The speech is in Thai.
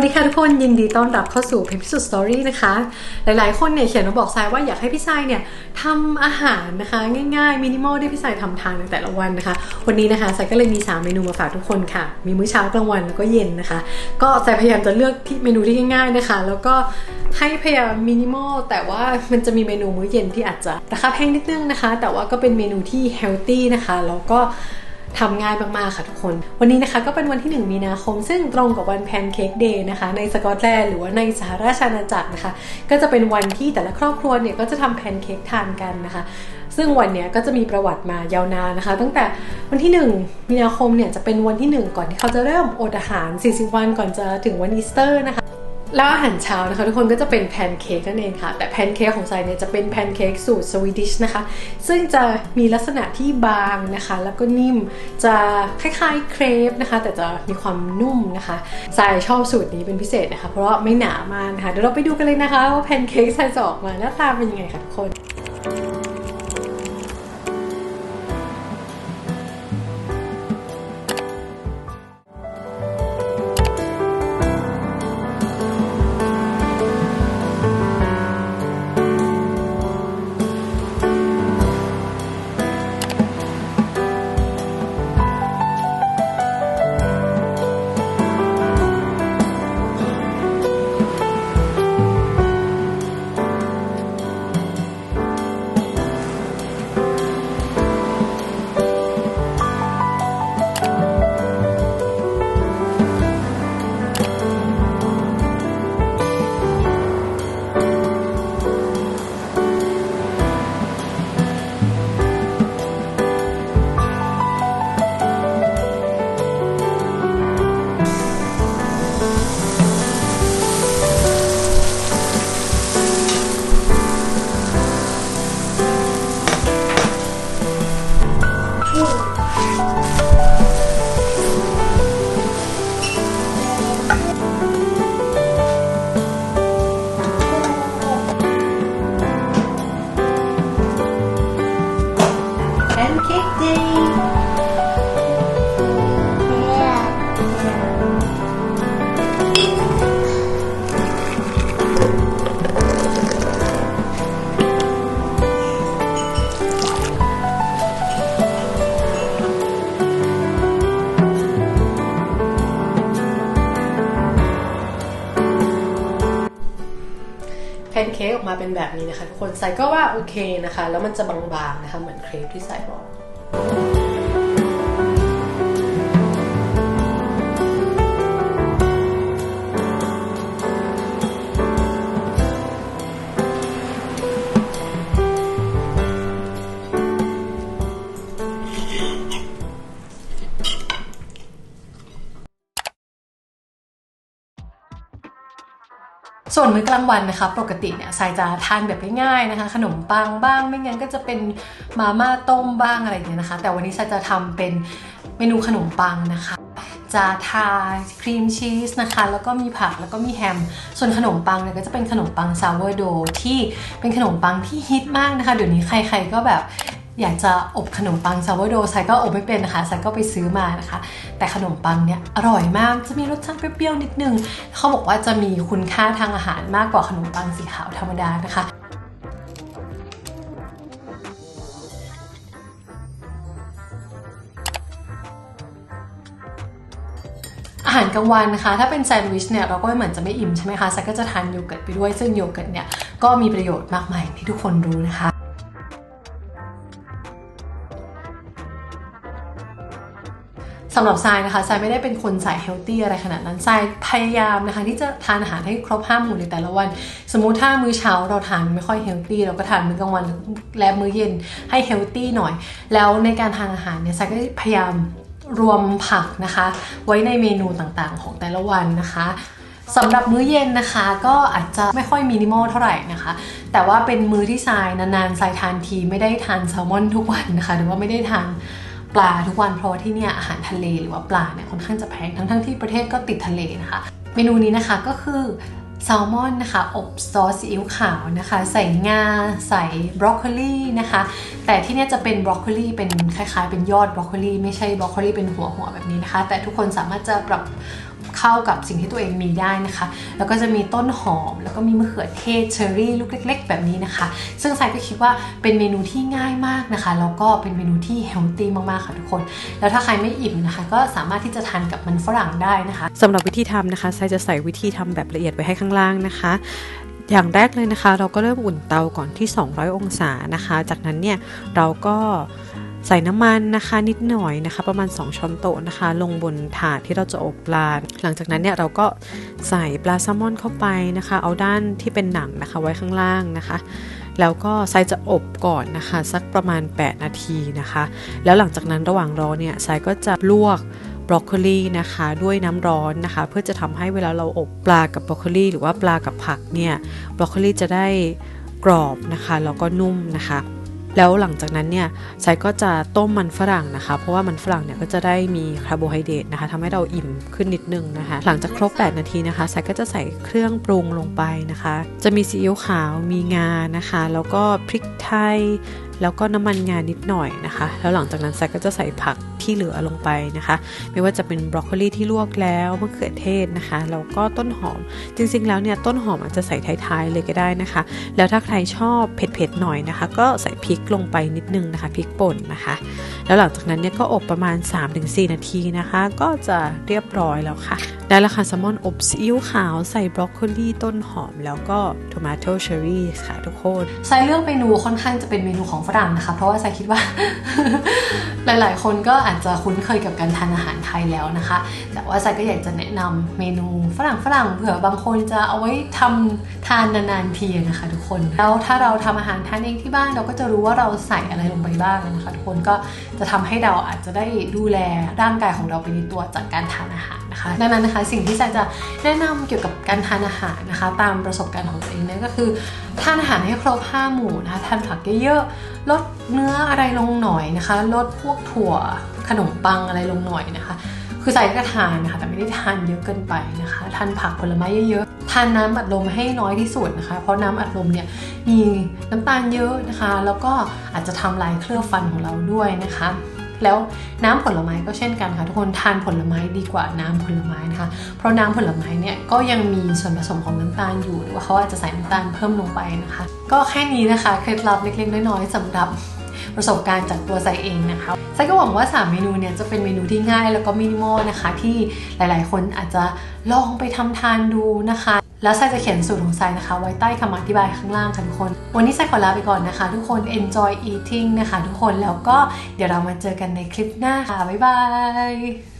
วัสดีค่ะทุกคนยินดีต้อนรับเข้าสู่เพจพิสุทธิ์สตอรี่นะคะ หลายๆ คนเนี่ยเขียนมาบอกทรายว่าอยากให้พี่ทรายเนี่ยทำอาหารนะคะ ง่ายๆมินิมอลที่พี่ทรายทำทานในแต่ละวันนะคะ วันนี้นะคะทรายก็เลยมี 3 เมนูมาฝากทุกคนค่ะ มีมื้อเช้ากลางวันแล้วก็เย็นนะคะ ก็ทรายพยายามจะเลือกที่เมนูที่ง่าย ๆนะคะ แล้วก็ให้พยายามมินิมอลแต่ว่ามันจะมีเมนูมื้อเย็นที่อาจจะราคาแพงนิดนึงนะคะ แต่ว่าก็เป็นเมนูที่เฮลตี้นะคะแล้วก็ ทำง่ายมากๆค่ะทุกคน วันนี้นะคะก็เป็นวันที่ 1 มีนาคม ซึ่งตรงกับวันแพนเค้กเดย์นะคะ ในสกอตแลนด์หรือว่าในสหราชอาณาจักรนะคะ ก็จะเป็นวันที่แต่ละครอบครัวเนี่ยก็จะทำแพนเค้กทานกันนะคะ ซึ่งวันเนี้ยก็จะมีประวัติมายาวนานนะคะ ตั้งแต่วันที่ 1 มีนาคมเนี่ยจะเป็นวันที่ 1 ก่อนที่เขาจะเริ่มอดอาหาร 40 วันก่อนจะถึงวันอีสเตอร์นะคะ แล้วอาหารเช้านะคะทุกคนก็จะเป็นแพนเค้กนั่นเองค่ะ แต่แพนเค้กของไซเนี่ยจะเป็นแพนเค้กสูตรสวีดิชนะคะ ซึ่งจะมีลักษณะที่บางนะคะ แล้วก็นิ่มจะคล้ายๆเครปนะคะ แต่จะมีความนุ่มนะคะไซชอบสูตรนี้เป็นพิเศษนะคะ เพราะไม่หนามากนะคะเดี๋ยวเราไปดูกันเลยนะคะว่าแพนเค้กไซจะออกมาหน้าตาเป็นยังไงค่ะทุกคน นเค้กออกมาเป็นแบบนี้นะคะทุกคนใส่ก็ว่าโอเคนะคะ แล้วมันจะบางๆนะคะ เหมือนเครปที่ใส่บอก ส่วนมื้อกลางวันนะคะ ปกติเนี่ยทรายจะทานแบบง่ายๆนะคะ ขนมปังบ้าง ไม่งั้นก็จะเป็นมาม่าต้มบ้างอะไรอย่างเงี้ยนะคะ แต่วันนี้ทรายจะทำเป็นเมนูขนมปังนะคะจะทาครีมชีสนะคะ แล้วก็มีผักแล้วก็มีแฮม ส่วนขนมปังเนี่ยก็จะเป็นขนมปังซาวเวอร์โดที่เป็นขนมปังที่ฮิตมากนะคะ เดี๋ยวนี้ใครๆก็แบบ อยากจะอบขนมปังซาวโดไซก็อบไม่เป็นนะคะไซก็ไปซื้อมานะคะ แต่ขนมปังเนี่ยอร่อยมากจะมีรสชาติเปรี้ยวๆนิดนึงเขาบอกว่าจะมีคุณค่าทางอาหารมากกว่าขนมปังสีขาวธรรมดานะคะอาหารกลางวันนะคะ ถ้าเป็นแซนด์วิชเนี่ยเราก็เหมือนจะไม่อิ่มใช่ไหมคะไซก็จะทานโยเกิร์ตไปด้วย ซึ่งโยเกิร์ตเนี่ยก็มีประโยชน์มากมายที่ทุกคนรู้นะคะำหรับทรายนะคะทรายไม่ได้เป็นคนสายเฮลตี้อะไรขนาดนั้นทรายพยายามนะคะที่จะทานอาหารให้ครบห้าหมู่ในแต่ละวัน สมมุติถ้ามื้อเช้าเราทานไม่ค่อยเฮลตี้เราก็ทานมื้อกลางวันและมื้อเย็นให้เฮลตี้หน่อย แล้วในการทานอาหารเนี่ยทรายก็พยายามรวมผักนะคะ ไว้ในเมนูต่างๆ ของแต่ละวันนะคะสำหรับมื้อเย็นนะคะก็อาจจะไม่ค่อยมินิมอลเท่าไหร่นะคะ แต่ว่าเป็นมื้อที่ทรายนานๆทรายทานทีไม่ได้ทานแซลมอนทุกวันนะคะ หรือว่าไม่ได้ทาน ปลาทุกวันเพราะว่าที่เนี่ยอาหารทะเลหรือว่าปลาเนี่ยค่อนข้างจะแพงทั้งๆที่ประเทศก็ติดทะเลนะคะ เมนูนี้นะคะก็คือแซลมอนนะคะ อบซอสซีอิ๊วขาวนะคะ ใส่งา ใส่บรอกโคลีนะคะ แต่ที่เนี่ยจะเป็นบรอกโคลีเป็นคล้ายๆ เป็นยอดบรอกโคลีไม่ใช่บรอกโคลีเป็นหัวหัวๆแบบนี้นะคะ แต่ทุกคนสามารถจะปรับ เข้ากับสิ่งที่ตัวเองมีได้นะคะ แล้วก็จะมีต้นหอม แล้วก็มีมะเขือเทศเชอร์รี่ลูกเล็ก ๆ แบบนี้นะคะ ซึ่งทรายก็คิดว่าเป็นเมนูที่ง่ายมากนะคะ แล้วก็เป็นเมนูที่เฮลตี้มากๆค่ะทุกคน แล้วถ้าใครไม่อิ่มนะคะ ก็สามารถที่จะทานกับมันฝรั่งได้นะคะสำหรับวิธีทำนะคะทรายจะใส่วิธีทำแบบละเอียดไว้ให้ข้างล่างนะคะอย่างแรกเลยนะคะ เราก็เริ่มอุ่นเตาก่อนที่ 200 องศานะคะ จากนั้นเนี่ยเราก็ ใส่น้ำมันนะคะนิดหน่อยนะคะ ประมาณ 2 ช้อนโต๊ะนะคะ ลงบนถาดที่เราจะอบปลา หลังจากนั้นเนี่ยเราก็ใส่ปลาแซลมอนเข้าไปนะคะ เอาด้านที่เป็นหนังนะคะไว้ข้างล่างนะคะ แล้วก็ไซจะอบก่อนนะคะ สักประมาณ 8 นาทีนะคะ แล้วหลังจากนั้นระหว่างรอเนี่ยไซก็จะลวกบรอกโคลีนะคะด้วยน้ำร้อนนะคะ เพื่อจะทำให้เวลาเราอบปลากับบรอกโคลีหรือว่าปลากับผักเนี่ยบรอกโคลีจะได้กรอบนะคะแล้วก็นุ่มนะคะ แล้วหลังจากนั้นเนี่ยไซก็จะต้มมันฝรั่งนะคะ เพราะว่ามันฝรั่งเนี่ยก็จะได้มีคาร์โบไฮเดรตนะคะทำให้เราอิ่มขึ้นนิดนึงนะคะ หลังจากครบ 8 นาทีนะคะไซก็จะใส่เครื่องปรุงลงไปนะคะ จะมีซีอิ๊วขาวมีงานะคะ แล้วก็พริกไทย แล้วก็น้ำมันงานิดหน่อยนะคะ แล้วหลังจากนั้นไซก็จะใส่ผักที่เหลือลงไปนะคะ ไม่ว่าจะเป็นบรอกโคลีที่ลวกแล้วมะเขือเทศนะคะ แล้วก็ต้นหอม จริงๆ แล้วเนี่ยต้นหอมอาจจะใส่ท้ายๆเลยก็ได้นะคะ แล้วถ้าใครชอบเผ็ดๆหน่อยนะคะ ก็ใส่พริกลงไปนิดนึงนะคะพริกป่นนะคะ แล้วหลังจากนั้นเนี่ยก็อบประมาณ 3-4 นาทีนะคะ ก็จะเรียบร้อยแล้วค่ะ ได้แล้วค่ะแซลมอนอบซีอิ๊วขาวใส่บรอกโคลีต้นหอม แล้วก็โทมาโตเชอร์รี่ค่ะทุกคนไซเลือกเมนูค่อนข้างจะเป็นเมนูของฝรั่งนะคะ เพราะว่าไซคิดว่า หลายๆ คนก็อาจจะคุ้นเคยกับการทานอาหารไทยแล้วนะคะ แต่ว่าไซก็อยากจะแนะนำเมนูฝรั่งฝรั่งเผื่อบางคนจะเอาไว้ทำทานนานๆทีนะคะ ทุกคนแล้วถ้าเราทำอาหารทานเองที่บ้านเราก็จะรู้ว่าเราใส่อะไรลงไปบ้างนะคะ ทุกคนก็จะทำให้เราอาจจะได้ดูแลร่างกายของเราไปในตัวจากการทานอาหาร นะคะ ดังนั้นนะคะสิ่งที่ไซจะแนะนำเกี่ยวกับการทานอาหารนะคะ ตามประสบการณ์ของตัวเองเนี่ยก็คือทานอาหารให้ครบห้าหมู่นะคะทานผักเยอะๆลดเนื้ออะไรลงหน่อยนะคะลดพวกถั่วขนมปังอะไรลงหน่อยนะคะ คือใส่ก็ทานนะคะแต่ไม่ได้ทานเยอะเกินไปนะคะทานผักผลไม้เยอะๆทานน้ำอัดลมให้น้อยที่สุดนะคะ เพราะน้ำอัดลมเนี่ยมีน้ำตาลเยอะนะคะ แล้วก็อาจจะทำลายเคลือบฟันของเราด้วยนะคะ แล้วน้ำผลไม้ก็เช่นกันค่ะทุกคนทานผลไม้ดีกว่าน้ำผลไม้นะคะ เพราะน้ำผลไม้เนี่ยก็ยังมีส่วนผสมของน้ำตาลอยู่หรือว่าเขาอาจจะใส่น้ำตาลเพิ่มลงไปนะคะ ก็แค่นี้นะคะเคล็ดลับเล็กๆน้อยๆสำหรับประสบการณ์จากตัวไซเองนะคะไซก็หวังว่า 3 เมนูเนี่ยจะเป็นเมนูที่ง่ายแล้วก็มินิมอลนะคะ ที่หลายๆ คนอาจจะลองไปทำทานดูนะคะ แล้วไซจะเขียนสูตรของไซนะคะ ไว้ใต้คำอธิบายข้างล่างค่ะทุกคน วันนี้ไซขอลาไปก่อนนะคะ ทุกคน enjoy eating นะคะ ทุกคนแล้วก็เดี๋ยวเรามาเจอกันในคลิปหน้าค่ะบ๊ายบาย